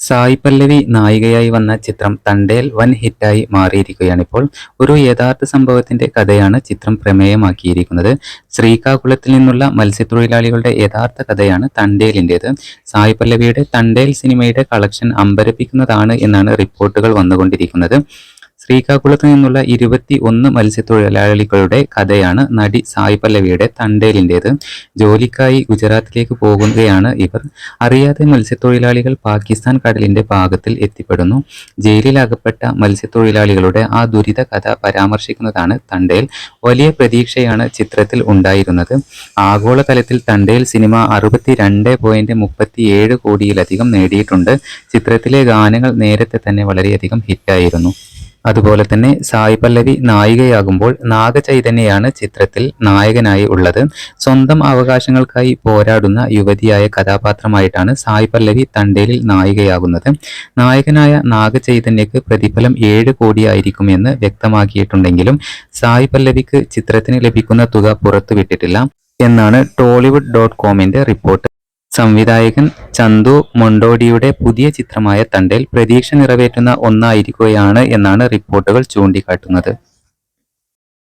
സായി പല്ലവി നായികയായി വന്ന ചിത്രം തണ്ടേൽ വൻ ഹിറ്റായി മാറിയിരിക്കുകയാണിപ്പോൾ. ഒരു യഥാർത്ഥ സംഭവത്തിന്റെ കഥയാണ് ചിത്രം പ്രമേയമാക്കിയിരിക്കുന്നത്. ശ്രീകാകുളത്തിൽ നിന്നുള്ള മത്സ്യത്തൊഴിലാളികളുടെ യഥാർത്ഥ കഥയാണ് തണ്ടേലിന്റെത് സായി പല്ലവിയുടെ തണ്ടേൽ സിനിമയുടെ കളക്ഷൻ അമ്പരപ്പിക്കുന്നതാണ് എന്നാണ് റിപ്പോർട്ടുകൾ വന്നുകൊണ്ടിരിക്കുന്നത്. ശ്രീകാകുളത്ത് നിന്നുള്ള ഇരുപത്തി ഒന്ന് മത്സ്യത്തൊഴിലാളികളുടെ കഥയാണ് നടി സായി പല്ലവിയുടെ തണ്ടേലിന്റെത്. ജോലിക്കായി ഗുജറാത്തിലേക്ക് പോകുകയാണ് ഇവർ. അറിയാതെ മത്സ്യത്തൊഴിലാളികൾ പാകിസ്ഥാൻ കടലിന്റെ ഭാഗത്തിൽ എത്തിപ്പെടുന്നു. ജയിലിലകപ്പെട്ട മത്സ്യത്തൊഴിലാളികളുടെ ആ ദുരിത കഥ പരാമർശിക്കുന്നതാണ് തണ്ടേൽ. വലിയ പ്രതീക്ഷയാണ് ചിത്രത്തിൽ ഉണ്ടായിരുന്നത്. ആഗോളതലത്തിൽ തണ്ടേൽ സിനിമ അറുപത്തി രണ്ട് പോയിന്റ് മുപ്പത്തി ഏഴ് കോടിയിലധികം നേടിയിട്ടുണ്ട്. ചിത്രത്തിലെ ഗാനങ്ങൾ നേരത്തെ തന്നെ വളരെയധികം ഹിറ്റായിരുന്നു. അതുപോലെ തന്നെ സായി പല്ലവി നായികയാകുമ്പോൾ നാഗചൈതന്യയാണ് ചിത്രത്തിൽ നായകനായി ഉള്ളത്. സ്വന്തം അവകാശങ്ങൾക്കായി പോരാടുന്ന യുവതിയായ കഥാപാത്രമായിട്ടാണ് സായി പല്ലവി തണ്ടേലിൽ നായികയാകുന്നത്. നായകനായ നാഗചൈതന്യക്ക് പ്രതിഫലം ഏഴ് കോടിയായിരിക്കുമെന്ന് വ്യക്തമാക്കിയിട്ടുണ്ടെങ്കിലും സായി പല്ലവിക്ക് ചിത്രത്തിന് ലഭിക്കുന്ന തുക പുറത്തുവിട്ടിട്ടില്ല എന്നാണ് ടോളിവുഡ് ഡോട്ട് കോമിന്റെ റിപ്പോർട്ട്. സംവിധായകൻ ചന്തു മൊണ്ടോഡിയുടെ പുതിയ ചിത്രമായ തണ്ടേൽ പ്രതീക്ഷ നിറവേറ്റുന്ന ഒന്നായിരിക്കുകയാണ് എന്നാണ് റിപ്പോർട്ടുകൾ ചൂണ്ടിക്കാട്ടുന്നത്.